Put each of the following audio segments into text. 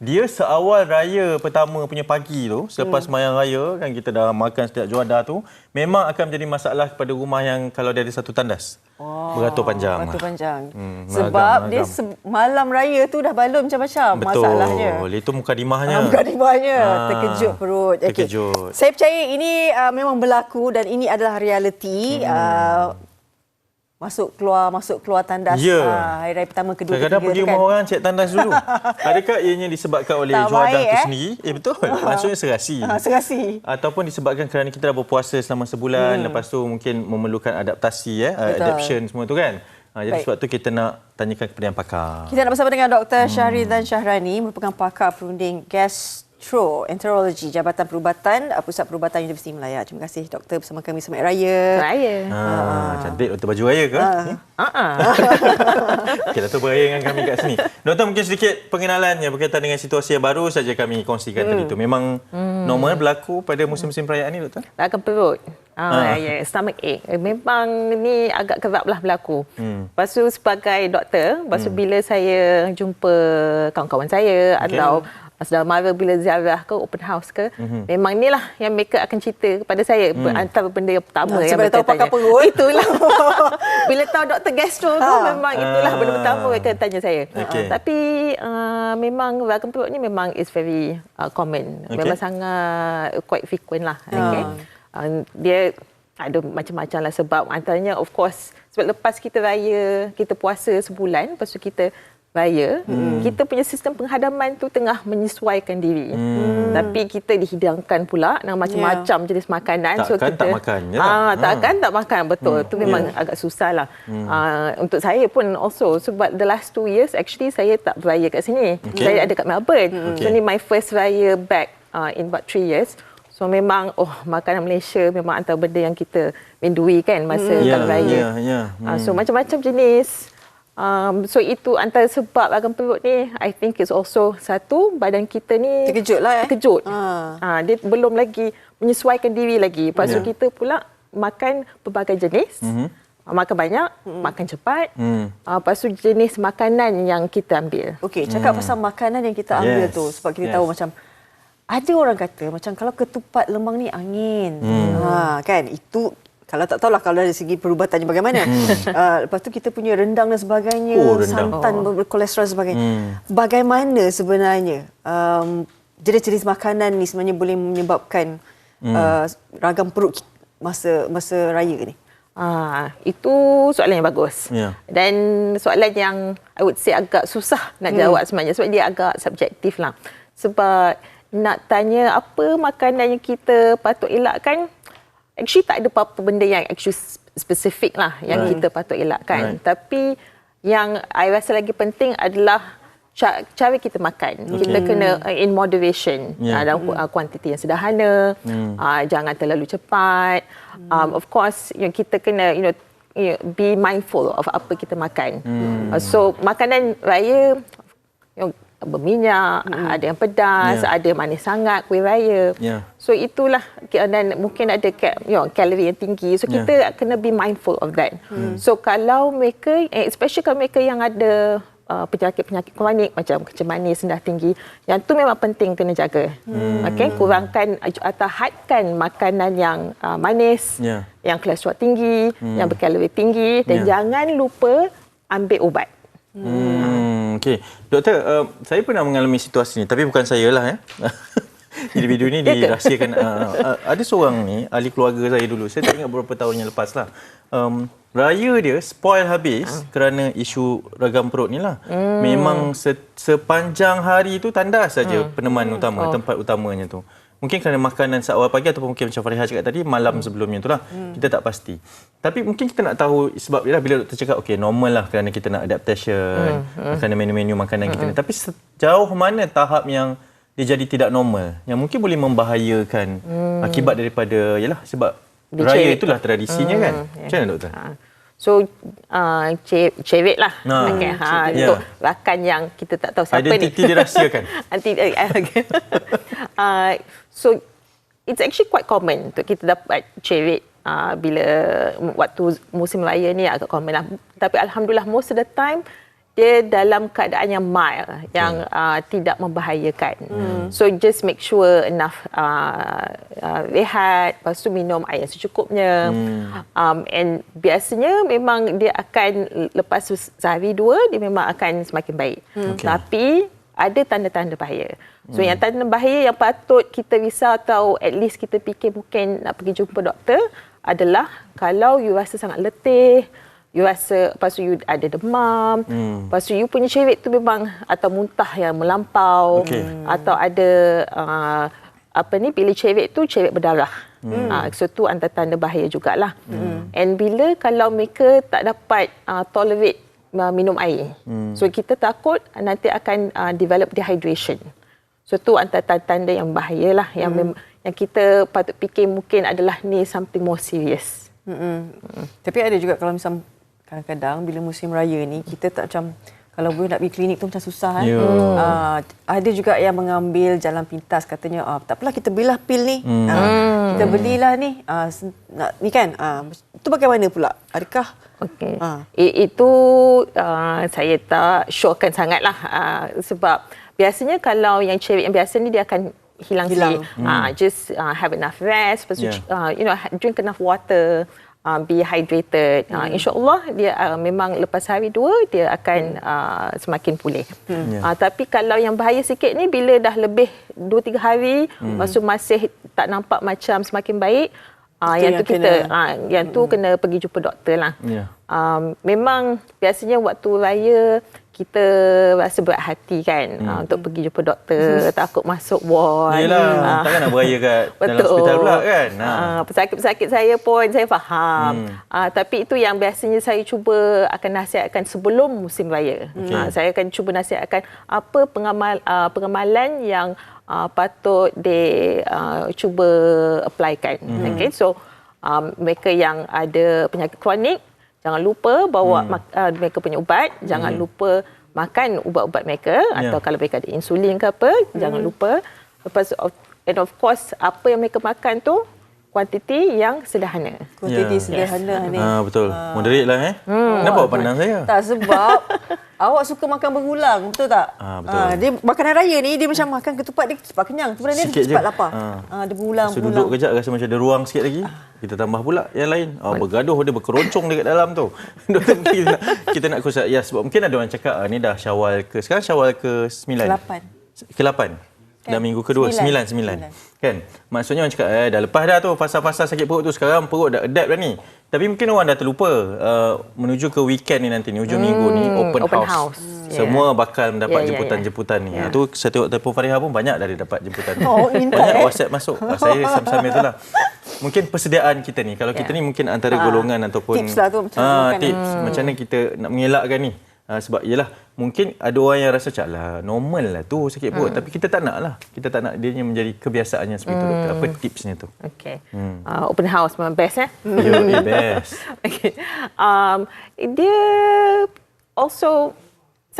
dia seawal raya pertama punya pagi tu, selepas hmm. mayang raya kan kita dah makan setiap juada tu, memang akan menjadi masalah kepada rumah yang kalau dia ada satu tandas. Oh, beratur panjang. Beratur panjang. Hmm, Sebab magam, dia se- malam raya tu dah balon macam-macam Betul. masalahnya. Betul. Itu mukadimahnya. Ah, mukadimahnya. Ah, terkejut perut. Terkejut. Saya percaya ini uh, memang berlaku dan ini adalah realiti. Hmm. Uh, masuk keluar masuk keluar tandas yeah. uh, hari raya pertama kedua Kadang-kadang pergi rumah kan? orang cek tandas dulu. Adakah ianya disebabkan oleh tak juadah baik, itu eh? sendiri? Eh betul. Maksudnya serasi. Uh, serasi. Ataupun disebabkan kerana kita dah berpuasa selama sebulan hmm. lepas tu mungkin memerlukan adaptasi eh betul. adaptation semua tu kan. Ha, jadi Baik. sebab tu kita nak tanyakan kepada yang pakar. Kita nak bersama dengan Dr. Hmm. Syahri dan Syahrani merupakan pakar perunding gas Gastroenterologi Jabatan Perubatan uh, Pusat Perubatan Universiti Melaya. Terima kasih doktor bersama kami selamat raya. Raya. Ha, ah. cantik doktor baju raya ke? Ha. Ha. Okey, doktor beraya dengan kami kat sini. Doktor mungkin sedikit pengenalan yang berkaitan dengan situasi yang baru saja kami kongsikan hmm. tadi tu. Memang hmm. normal berlaku pada musim-musim perayaan ni doktor? Akan perut. Ah, ha. ya, stomach ache. Eh, memang ni agak kerap lah berlaku. Hmm. Lepas tu sebagai doktor, lepas hmm. bila saya jumpa kawan-kawan saya okay. atau Saudara Mara bila ziarah ke open house ke mm-hmm. memang inilah yang mereka akan cerita kepada saya mm. antara benda yang pertama nah, yang mereka tahu pakai perut itulah bila tahu doktor gastro tu ha. memang itulah benda pertama mereka tanya saya okay. tapi uh, memang ragam perut ni memang is very uh, common okay. memang sangat quite frequent lah ha. okay. uh, dia ada macam-macam lah sebab antaranya of course sebab lepas kita raya kita puasa sebulan lepas tu kita raya, hmm. kita punya sistem penghadaman tu tengah menyesuaikan diri. Hmm. Tapi kita dihidangkan pula dengan macam-macam yeah. jenis makanan. Takkan so kita, tak makan. Ya? Ah, takkan hmm. tak makan, betul. Hmm. Itu memang yeah. agak susah lah. Hmm. Ah, untuk saya pun also, sebab the last two years, actually saya tak beraya kat sini. Okay. Saya ada kat Melbourne. Hmm. Okay. So ni my first raya back uh, in about three years. So memang, oh makanan Malaysia memang antara benda yang kita mendui kan masa hmm. yeah, raya. Yeah, yeah. Hmm. Uh, so macam-macam jenis. Um, so itu antara sebab ragam perut ni I think is also satu badan kita ni terkejut lah eh terkejut ha. Ha, dia belum lagi menyesuaikan diri lagi lepas yeah. kita pula makan pelbagai jenis mm-hmm. makan banyak mm. makan cepat mm. uh, lepas tu jenis makanan yang kita ambil Okey, cakap mm. pasal makanan yang kita ambil yes. tu sebab kita yes. tahu macam ada orang kata macam kalau ketupat lemang ni angin mm. ha, kan itu kalau tak tahulah kalau dari segi perubatannya bagaimana. Hmm. Uh, lepas tu kita punya rendang dan sebagainya, oh, rendang. santan oh. berkolesterol dan sebagainya. Hmm. Bagaimana sebenarnya um, jenis-jenis makanan ni sebenarnya boleh menyebabkan hmm. uh, ragam perut masa masa raya ni? Ah, itu soalan yang bagus. Yeah. Dan soalan yang I would say agak susah nak hmm. jawab sebenarnya sebab dia agak subjektif lah. Sebab nak tanya apa makanan yang kita patut elakkan, actually tak ada apa-apa benda yang actually spesifik lah yang right. kita patut elakkan. Right. Tapi yang I rasa lagi penting adalah cara kita makan. Okay. Kita kena uh, in moderation yeah. uh, dalam mm. kuantiti yang sederhana. Mm. Uh, jangan terlalu cepat. Mm. Um, of course, yang kita kena you know you know, be mindful of apa kita makan. Mm. Uh, so makanan raya you know, berminyak, mm. ada yang pedas, yeah. ada manis sangat, kuih raya. Yeah. So itulah dan mungkin ada you know, kalori yang tinggi. So kita yeah. kena be mindful of that. Mm. So kalau mereka, eh, especially kalau mereka yang ada uh, penyakit-penyakit kronik macam kecil manis, rendah tinggi, yang tu memang penting kena jaga. Mm. Okay, kurangkan atau hadkan makanan yang uh, manis, yeah. yang kolesterol tinggi, mm. yang berkalori tinggi dan yeah. jangan lupa ambil ubat. Hmm, okey. Doktor, uh, saya pernah mengalami situasi ini tapi bukan saya lah ya. Individu ini dirahsiakan. Uh, uh, ada seorang ni, ahli keluarga saya dulu. Saya tak ingat beberapa tahun yang lepas lah. Um, raya dia spoil habis uh. kerana isu ragam perut ni lah. Hmm. Memang se- sepanjang hari tu tandas saja hmm. peneman hmm. utama, oh. tempat utamanya tu. Mungkin kerana makanan awal pagi ataupun mungkin macam Fariha cakap tadi malam hmm. sebelumnya itulah hmm. kita tak pasti. Tapi mungkin kita nak tahu sebab bila bila doktor cakap okey normal lah kerana kita nak adaptation hmm. Hmm. kerana menu-menu makanan hmm. kita ni. Tapi sejauh mana tahap yang dia jadi tidak normal yang mungkin boleh membahayakan hmm. akibat daripada yalah sebab dia raya itulah tradisinya hmm. kan. Ya. Macam mana doktor? Ha. So uh, cewek lah nah, okay. ha, yeah. untuk rakan yang kita tak tahu siapa Identity ni. Identiti dirahsiakan. Identiti uh, So it's actually quite common untuk kita dapat cerit uh, bila waktu musim raya ni agak common lah. Tapi alhamdulillah most of the time dia dalam keadaan yang mild yang uh, tidak membahayakan. Hmm. So just make sure enough uh, uh, rehat, lepas tu minum air secukupnya. Hmm. Um, and biasanya memang dia akan lepas sehari dua dia memang akan semakin baik. Hmm. Okay. Tapi ada tanda-tanda bahaya. So hmm. yang tanda bahaya yang patut kita risau atau at least kita fikir mungkin nak pergi jumpa doktor adalah kalau you rasa sangat letih, you rasa lepas tu you ada demam, hmm. lepas tu you punya cerit tu memang atau muntah yang melampau okay. atau ada uh, apa ni pilih cerit tu cerit berdarah. Hmm. Uh, so tu antara tanda bahaya jugalah. Hmm. And bila kalau mereka tak dapat uh, tolerate uh, minum air. Hmm. So kita takut nanti akan uh, develop dehydration. So tu antara tanda yang bahayalah yang hmm. yang kita patut fikir mungkin adalah ni something more serious. Hmm. Hmm. Tapi ada juga kalau misal kadang-kadang bila musim raya ni kita tak macam kalau boleh nak pergi klinik tu macam susah kan. Yeah. Uh, ada juga yang mengambil jalan pintas katanya ah tak apalah kita belilah pil ni. Hmm. Uh, kita belilah ni. Uh, nak ni kan. Uh, itu bagaimana pula? Adakah Okey. Uh. Itu uh, saya tak syokkan sangatlah uh, sebab biasanya kalau yang cerit yang biasa ni dia akan hilang, hilang. sikit. Hmm. Uh, just uh, have enough rest, lepas yeah. uh, you know drink enough water uh, be hydrated. Uh, hmm. InsyaAllah dia uh, memang lepas hari dua dia akan uh, semakin pulih. Hmm. Yeah. Uh, tapi kalau yang bahaya sikit ni bila dah lebih dua tiga hari hmm. maksud masih tak nampak macam semakin baik uh, yang, yang tu kita uh, yang tu hmm. kena pergi jumpa doktor lah. Yeah. Um, memang biasanya waktu raya kita rasa berat hati kan hmm. uh, untuk pergi jumpa doktor takut masuk ward. Yalah, uh, takkan nak beraya kat dalam hospital pula kan. Uh, pesakit-pesakit saya pun saya faham. Hmm. Uh, tapi itu yang biasanya saya cuba akan nasihatkan sebelum musim raya. Okay. Uh, saya akan cuba nasihatkan apa pengamal uh, pengamalan yang uh, patut dia uh, cuba applykan. Hmm. Okay, so um, mereka yang ada penyakit kronik Jangan lupa bawa hmm. uh, mereka punya ubat. Jangan hmm. lupa makan ubat-ubat mereka. Yeah. Atau kalau mereka ada insulin ke apa, hmm. jangan lupa. Lepas, and of course, apa yang mereka makan tu, kuantiti yang sederhana. Kuantiti yeah. sederhana yes. ni. Ah, betul. Uh. Moderate lah eh. Hmm. Kenapa awak pandang saya? Tak sebab awak suka makan berulang, betul tak? Ah, betul. Ah, dia makanan raya ni dia macam makan ketupat dia cepat kenyang. Kemudian dia cepat je. lapar. Ah. Ah, dia berulang, so, berulang. Duduk kejap rasa macam ada ruang sikit lagi. Kita tambah pula yang lain. Oh, bergaduh dia berkeroncong dekat dalam tu. kita nak, kita nak kusat. Ya, sebab mungkin ada orang cakap ah, ni dah syawal ke. Sekarang syawal ke sembilan? Ke-8. Ke-8. Kan? Dah minggu kedua, sembilan, sembilan. Kan? Maksudnya orang cakap, eh, dah lepas dah tu fasa-fasa sakit perut tu. Sekarang perut dah adapt dah ni. Tapi mungkin orang dah terlupa uh, menuju ke weekend ni nanti ni, hujung hmm, minggu ni, open, open house. house. Hmm. Semua yeah. bakal mendapat yeah, jemputan-jemputan yeah, yeah. ni. Yeah. tu saya tengok telefon Fariha pun banyak dari dapat jemputan. Oh, banyak eh? WhatsApp masuk. saya sama-sama itulah. Mungkin persediaan kita ni. Kalau yeah. kita ni mungkin antara ha. golongan ataupun... Tips lah tu macam ha, tips. Hmm. Macam mana kita nak mengelakkan ni. Uh, sebab ialah mungkin ada orang yang rasa caklah normal lah tu sakit perut. Hmm. tapi kita tak nak lah kita tak nak dia menjadi kebiasaannya seperti hmm. tu apa tipsnya tu? Okay. Hmm. uh, open house memang best eh? Yeah, best. Okay. Um, dia also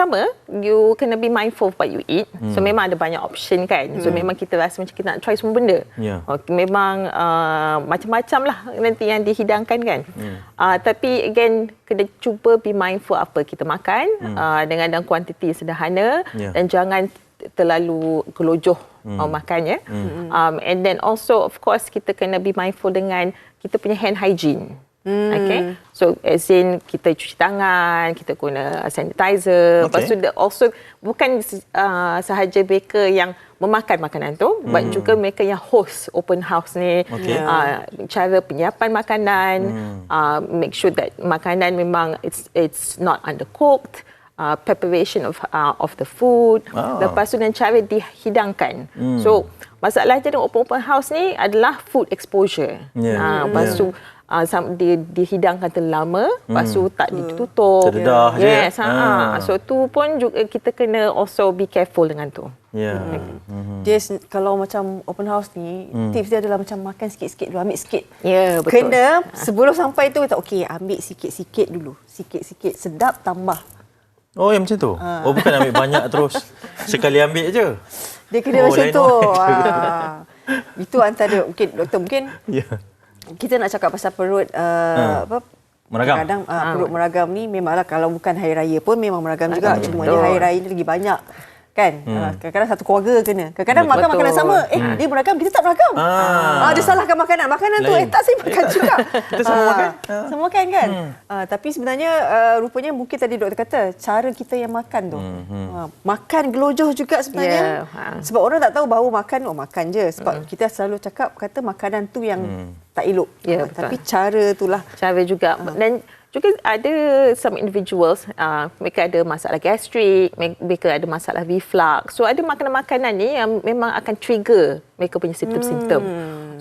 sama you kena be mindful of what you eat hmm. so memang ada banyak option kan so hmm. memang kita rasa macam kita nak try semua benda yeah. okay, memang uh, macam-macam lah nanti yang dihidangkan kan hmm. uh, tapi again kena cuba be mindful apa kita makan hmm. uh, dengan dan kuantiti sederhana yeah. dan jangan terlalu gelojoh hmm. uh, makannya hmm. um, and then also of course kita kena be mindful dengan kita punya hand hygiene Hmm. Okay. So as in kita cuci tangan, kita guna sanitizer. Okay. Lepas tu also bukan uh, sahaja mereka yang memakan makanan tu, hmm. but juga mereka yang host open house ni. Okay. Uh, cara penyiapan makanan, hmm. uh, make sure that makanan memang it's it's not undercooked. Uh, preparation of uh, of the food. Oh. Lepas tu dan cara dihidangkan. Hmm. So masalahnya dengan open open house ni adalah food exposure. Yeah. Uh, lepas yeah. tu uh, dia dihidangkan terlalu lama hmm. lepas tu tak ditutup terdedah yes, je ha. ha. so tu pun juga kita kena also be careful dengan tu ya yeah. hmm. Jess, kalau macam open house ni hmm. tips dia adalah macam makan sikit-sikit dulu ambil sikit ya yeah, betul kena sebelum sampai tu tak okey ambil sikit-sikit dulu sikit-sikit sedap tambah Oh, yang macam tu? Ha. Oh, bukan ambil banyak terus. Sekali ambil je. Dia kena oh, macam tu. Ha. Itu antara, mungkin doktor mungkin yeah kita nak cakap pasal perut uh, ha. apa Meragam. Kadang uh, perut meragam ni memanglah kalau bukan hari raya pun memang meragam juga. Cuma dia hari raya ni lagi banyak kan? Hmm. kadang-kadang satu keluarga kena. Kadang-kadang makan Betul. makanan sama eh Hmm. dia beragam kita tak beragam Ah. ah. dia salahkan makanan. Makanan tu Lain. eh tak saya makan juga. Kita semua Ah, makan. semua makan kan? Ah, tapi sebenarnya uh, rupanya mungkin tadi doktor kata cara kita yang makan tu. Ah, makan gelojoh juga sebenarnya. Ya, ha. sebab orang tak tahu bahawa makan oh makan je. Sebab kita selalu cakap kata makanan tu yang tak elok. Ya, Ah, tapi cara itulah cara juga. Dan juga ada some individuals uh, mereka ada masalah gastrik me- mereka ada masalah reflux. So ada makanan-makanan ni yang memang akan trigger mereka punya simptom-simptom.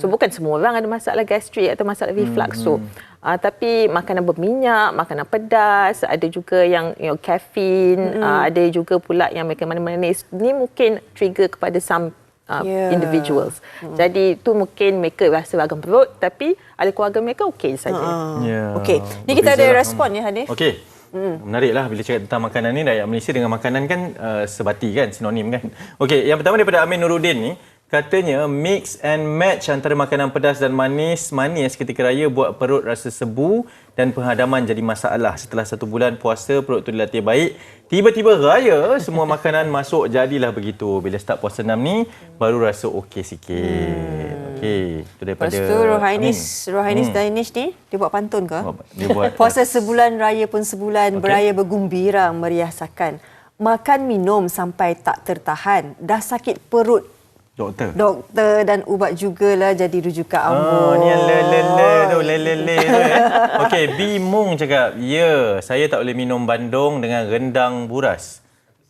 So bukan semua orang ada masalah gastrik atau masalah reflux. So uh, tapi makanan berminyak makanan pedas ada juga yang you know, caffeine uh, ada juga pula yang mereka manis ni mungkin trigger kepada some uh, Ya. individuals. Jadi tu mungkin mereka rasa ragam perut tapi ahli keluarga mereka okey saja. Ya. Okey. Ni kita ada Berbezalah. respon ya, Hanif. Okey. Hmm. Menariklah bila cakap tentang makanan ni rakyat Malaysia dengan makanan kan uh, sebati kan sinonim kan. Okey, yang pertama daripada Amin Nuruddin ni katanya mix and match antara makanan pedas dan manis manis ketika raya buat perut rasa sebu dan penghadaman jadi masalah. Setelah satu bulan puasa perut tu dilatih baik. Tiba-tiba raya semua makanan masuk jadilah begitu. Bila start puasa 6 ni baru rasa okey sikit. Okey, itu daripada Lepas tu Rohainis, Amin. Rohainis Danish ni dia buat pantun ke? Dia buat Puasa sebulan raya pun sebulan okay. beraya bergumbira meriasakan. Makan minum sampai tak tertahan. Dah sakit perut doktor. doktor dan ubat jugalah jadi rujukan Oh, ambon. ni yang le le le tu, le le le tu eh. Okey, Bimung cakap, ya, saya tak boleh minum bandung dengan rendang buras.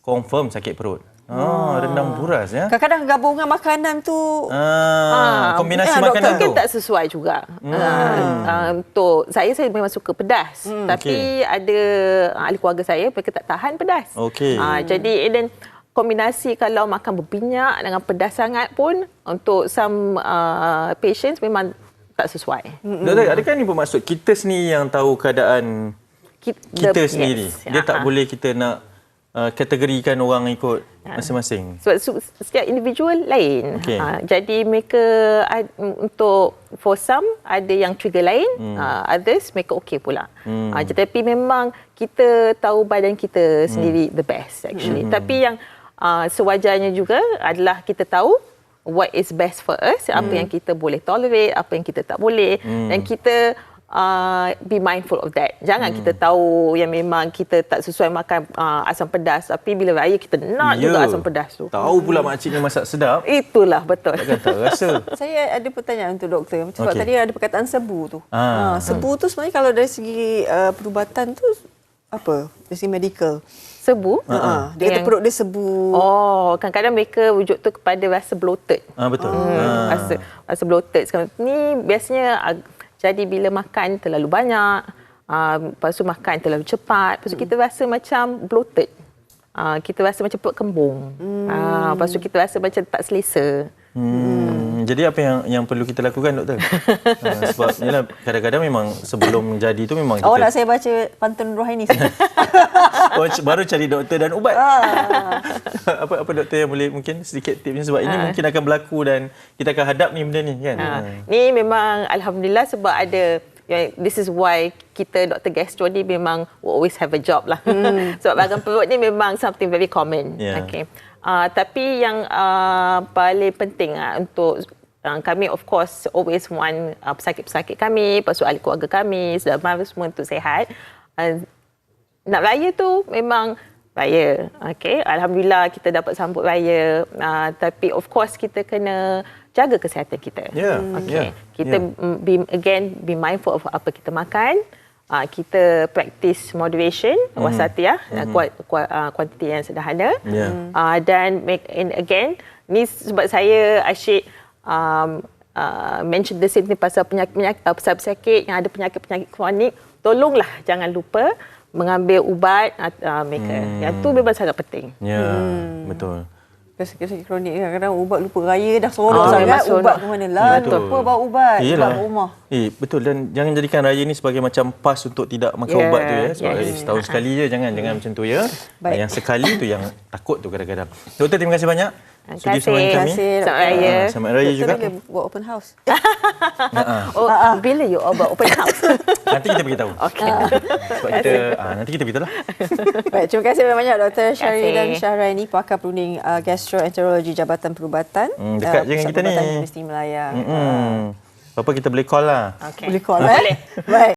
Confirm sakit perut. Ah, rendang buras ya. Kadang-kadang gabungan makanan tu Ah, kombinasi ah, makanan mungkin tu. tak sesuai juga. Hmm. Uh, uh, untuk saya saya memang suka pedas. Hmm, tapi ada uh, ahli keluarga saya mereka tak tahan pedas. Okey. Uh, jadi and then kombinasi kalau makan berminyak dengan pedas sangat pun untuk some uh, patients memang tak sesuai. Hmm. Doktor, adakah ni bermaksud kita sendiri yang tahu keadaan Kita, kita sendiri? Dia tak Ah. boleh kita nak uh, kategorikan orang ikut masing-masing. sebab su- setiap individual lain. Okey. Ha, jadi mereka ad- untuk for some ada yang trigger lain, hmm. uh, others mereka okey pula. Hmm. Uh, tetapi memang kita tahu badan kita sendiri the best actually. Hmm. Tapi yang uh, sewajarnya juga adalah kita tahu what is best for us, hmm. apa yang kita boleh tolerate, apa yang kita tak boleh hmm. dan kita uh, be mindful of that. Jangan hmm. kita tahu yang memang kita tak sesuai makan uh, asam pedas tapi bila raya kita nak Ya. juga asam pedas tu. Tahu pula makcik ni masak sedap. Itulah betul. Takkan tak rasa. Saya ada pertanyaan untuk doktor. Sebab Okey. tadi ada perkataan sebu tu. Ah, Ah, sebu tu sebenarnya kalau dari segi uh, perubatan tu apa? Segi medical. Sebu. Uh-huh. Dia kata perut dia sebu. Oh, kadang-kadang mereka wujud tu kepada rasa bloated. Ah betul. Hmm, Ah. rasa rasa bloated sekarang. Ni biasanya jadi bila makan terlalu banyak, uh, lepas tu makan terlalu cepat, lepas tu kita rasa macam bloated. Uh, kita rasa macam perut kembung. Hmm. Uh, lepas tu kita rasa macam tak selesa. Hmm, jadi apa yang yang perlu kita lakukan doktor? uh, sebab yalah kadang-kadang memang sebelum jadi tu memang Awak kita nak saya baca pantun Rohani? oh, baru cari doktor dan ubat. Ah. apa apa doktor yang boleh mungkin sedikit tipsnya sebab Ah. ini mungkin akan berlaku dan kita akan hadap ni benda ni kan. Ha, Ha. ni memang alhamdulillah sebab ada ya, this is why kita doktor gastro ni memang will always have a job lah. sebab ragam perut ni memang something very common. Yeah. Okay. Uh, tapi yang uh, paling penting uh, untuk uh, kami of course always want uh, pesakit-pesakit kami, tu ahli keluarga kami, saudara mara semua untuk sihat. Uh, nak raya tu memang raya. Okay. Alhamdulillah kita dapat sambut raya. Uh, tapi of course kita kena jaga kesihatan kita. Ya, Okay. ya, Kita ya. mm, be, again be mindful of apa kita makan. Uh, kita practice moderation, mm. wasatiyah, mm. kuat, kuat, uh, kuantiti yang sederhana. Ya. Uh, dan make and again, ni sebab saya asyik um, uh, mention the same thing pasal penyakit-penyakit uh, pasal pesakit yang ada penyakit-penyakit kronik, tolonglah jangan lupa mengambil ubat uh, mereka. Mm. Yang tu memang sangat penting. Ya, betul. Sakit-sakit kronik ni kadang-kadang ubat lupa raya dah seronok Ah, sangat. seronok. Ubat ke mana lah. Betul. Lupa bawa ubat. Yelah. rumah. Eh, betul dan jangan jadikan raya ni sebagai macam pas untuk tidak makan Yeah, ubat tu ya. Sebab yes. eh, setahun sekali je jangan jangan macam tu ya. Baik. Yang sekali tu yang takut tu kadang-kadang. Doktor terima kasih banyak Sudi sama dengan Terima kami. kasih. Selamat Raya. Ah, Selamat Raya juga. Kita boleh buat open house. Oh, bila you all buat open house? Nanti kita beritahu. Okey. Sebab kita, ah, nanti kita beritahu lah. Baik, terima kasih banyak Dr. kasih. Syaridan Syahraini, pakar perunding uh, gastroenterologi Jabatan Perubatan. Hmm, dekat uh, je dengan kita ni. Perubatan Universiti Melaya. Hmm. Apa kita boleh call lah. Okay. Boleh call Boleh. eh? Baik.